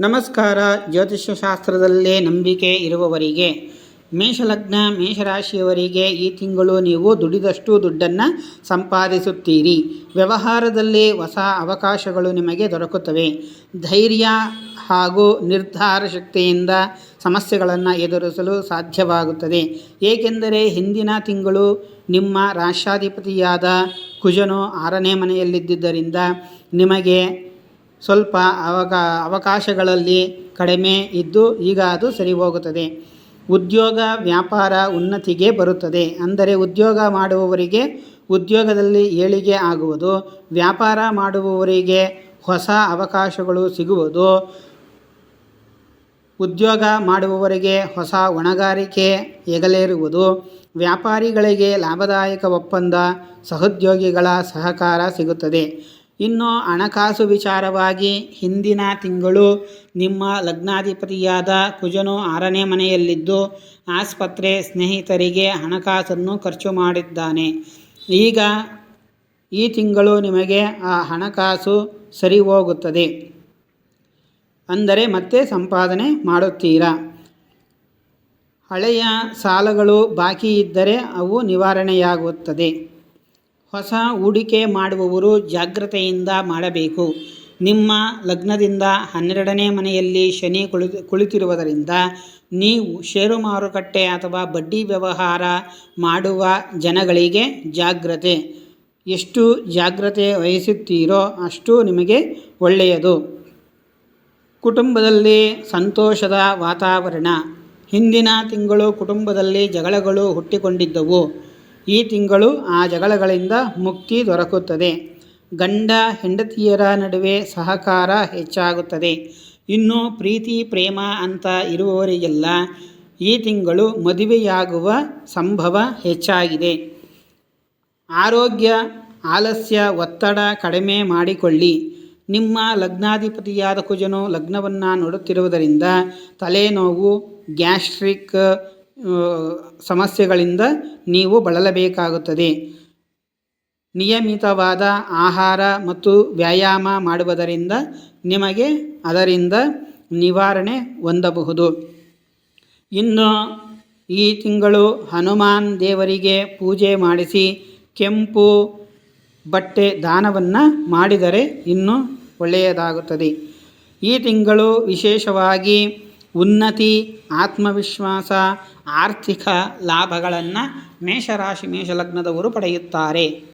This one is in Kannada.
ನಮಸ್ಕಾರ. ಜ್ಯೋತಿಷ್ಯಶಾಸ್ತ್ರದಲ್ಲೇ ನಂಬಿಕೆ ಇರುವವರಿಗೆ, ಮೇಷಲಗ್ನ, ಮೇಷರಾಶಿಯವರಿಗೆ ಈ ತಿಂಗಳು ನೀವು ದುಡಿದಷ್ಟು ದುಡ್ಡನ್ನು ಸಂಪಾದಿಸುತ್ತೀರಿ. ವ್ಯವಹಾರದಲ್ಲಿ ಹೊಸ ಅವಕಾಶಗಳು ನಿಮಗೆ ದೊರಕುತ್ತವೆ. ಧೈರ್ಯ ಹಾಗೂ ನಿರ್ಧಾರ ಶಕ್ತಿಯಿಂದ ಸಮಸ್ಯೆಗಳನ್ನು ಎದುರಿಸಲು ಸಾಧ್ಯವಾಗುತ್ತದೆ. ಏಕೆಂದರೆ ಹಿಂದಿನ ತಿಂಗಳು ನಿಮ್ಮ ರಾಷ್ಟ್ರಾಧಿಪತಿಯಾದ ಕುಜನು ಆರನೇ ಮನೆಯಲ್ಲಿದ್ದರಿಂದ ನಿಮಗೆ ಸ್ವಲ್ಪ ಅವಕಾ ಅವಕಾಶಗಳಲ್ಲಿ ಕಡಿಮೆ ಇದ್ದು ಈಗ ಅದು ಸರಿ ಹೋಗುತ್ತದೆ. ಉದ್ಯೋಗ ವ್ಯಾಪಾರ ಉನ್ನತಿಗೆ ಬರುತ್ತದೆ. ಅಂದರೆ ಉದ್ಯೋಗ ಮಾಡುವವರಿಗೆ ಉದ್ಯೋಗದಲ್ಲಿ ಏಳಿಗೆ ಆಗುವುದು, ವ್ಯಾಪಾರ ಮಾಡುವವರಿಗೆ ಹೊಸ ಅವಕಾಶಗಳು ಸಿಗುವುದು, ಉದ್ಯೋಗ ಮಾಡುವವರಿಗೆ ಹೊಸ ಹೊಣೆಗಾರಿಕೆ ಹೆಗಲೇರುವುದು ವ್ಯಾಪಾರಿಗಳಿಗೆ ಲಾಭದಾಯಕ ಒಪ್ಪಂದ, ಸಹೋದ್ಯೋಗಿಗಳ ಸಹಕಾರ ಸಿಗುತ್ತದೆ. ಇನ್ನು ಹಣಕಾಸು ವಿಚಾರವಾಗಿ ಹಿಂದಿನ ತಿಂಗಳು ನಿಮ್ಮ ಲಗ್ನಾಧಿಪತಿಯಾದ ಕುಜನು ಆರನೇ ಮನೆಯಲ್ಲಿದ್ದು ಆಸ್ಪತ್ರೆ ಸ್ನೇಹಿತರಿಗೆ ಹಣಕಾಸನ್ನು ಖರ್ಚು ಮಾಡಿದ್ದಾನೆ. ಈಗ ಈ ತಿಂಗಳು ನಿಮಗೆ ಆ ಹಣಕಾಸು ಸರಿ ಹೋಗುತ್ತದೆ. ಅಂದರೆ ಮತ್ತೆ ಸಂಪಾದನೆ ಮಾಡುತ್ತೀರಾ? ಹಳೆಯ ಸಾಲಗಳು ಬಾಕಿ ಇದ್ದರೆ ಅವು ನಿವಾರಣೆಯಾಗುತ್ತದೆ. ಹೊಸ ಹೂಡಿಕೆ ಮಾಡುವವರು ಜಾಗ್ರತೆಯಿಂದ ಮಾಡಬೇಕು. ನಿಮ್ಮ ಲಗ್ನದಿಂದ ಹನ್ನೆರಡನೇ ಮನೆಯಲ್ಲಿ ಶನಿ ಕುಳಿತು ಕುಳಿತಿರುವುದರಿಂದ ನೀವು ಷೇರು ಮಾರುಕಟ್ಟೆ ಅಥವಾ ಬಡ್ಡಿ ವ್ಯವಹಾರ ಮಾಡುವ ಜನಗಳಿಗೆ ಜಾಗ್ರತೆ. ಎಷ್ಟು ಜಾಗ್ರತೆ ವಹಿಸುತ್ತೀರೋ ಅಷ್ಟು ನಿಮಗೆ ಒಳ್ಳೆಯದು. ಕುಟುಂಬದಲ್ಲಿ ಸಂತೋಷದ ವಾತಾವರಣ. ಹಿಂದಿನ ತಿಂಗಳು ಕುಟುಂಬದಲ್ಲಿ ಜಗಳಗಳು ಹುಟ್ಟಿಕೊಂಡಿದ್ದವು. ಈ ತಿಂಗಳು ಆ ಜಗಳಗಳಿಂದ ಮುಕ್ತಿ ದೊರಕುತ್ತದೆ. ಗಂಡ ಹೆಂಡತಿಯರ ನಡುವೆ ಸಹಕಾರ ಹೆಚ್ಚಾಗುತ್ತದೆ. ಇನ್ನು ಪ್ರೀತಿ, ಪ್ರೇಮ ಅಂತ ಇರುವವರಿಗೆಲ್ಲ ಈ ತಿಂಗಳು ಮದುವೆಯಾಗುವ ಸಂಭವ ಹೆಚ್ಚಾಗಿದೆ. ಆರೋಗ್ಯ, ಆಲಸ್ಯ, ಒತ್ತಡ ಕಡಿಮೆ ಮಾಡಿಕೊಳ್ಳಿ. ನಿಮ್ಮ ಲಗ್ನಾಧಿಪತಿಯಾದ ಕುಜನು ಲಗ್ನವನ್ನು ನೋಡುತ್ತಿರುವುದರಿಂದ ತಲೆನೋವು, ಗ್ಯಾಸ್ಟ್ರಿಕ್ ಸಮಸ್ಯೆಗಳಿಂದ ನೀವು ಬಳಲಬೇಕಾಗುತ್ತದೆ. ನಿಯಮಿತವಾದ ಆಹಾರ ಮತ್ತು ವ್ಯಾಯಾಮ ಮಾಡುವುದರಿಂದ ನಿಮಗೆ ಅದರಿಂದ ನಿವಾರಣೆ ಹೊಂದಬಹುದು. ಇನ್ನು ಈ ತಿಂಗಳು ಹನುಮಾನ್ ದೇವರಿಗೆ ಪೂಜೆ ಮಾಡಿಸಿ ಕೆಂಪು ಬಟ್ಟೆ ದಾನವನ್ನು ಮಾಡಿದರೆ ಇನ್ನೂ ಒಳ್ಳೆಯದಾಗುತ್ತದೆ. ಈ ತಿಂಗಳು ವಿಶೇಷವಾಗಿ ಉನ್ನತಿ ಆತ್ಮವಿಶ್ವಾಸ ಆರ್ಥಿಕ ಲಾಭಗಳನ್ನು ಮೇಷರಾಶಿ ಮೇಷಲಗ್ನದವರು ಪಡೆಯುತ್ತಾರೆ.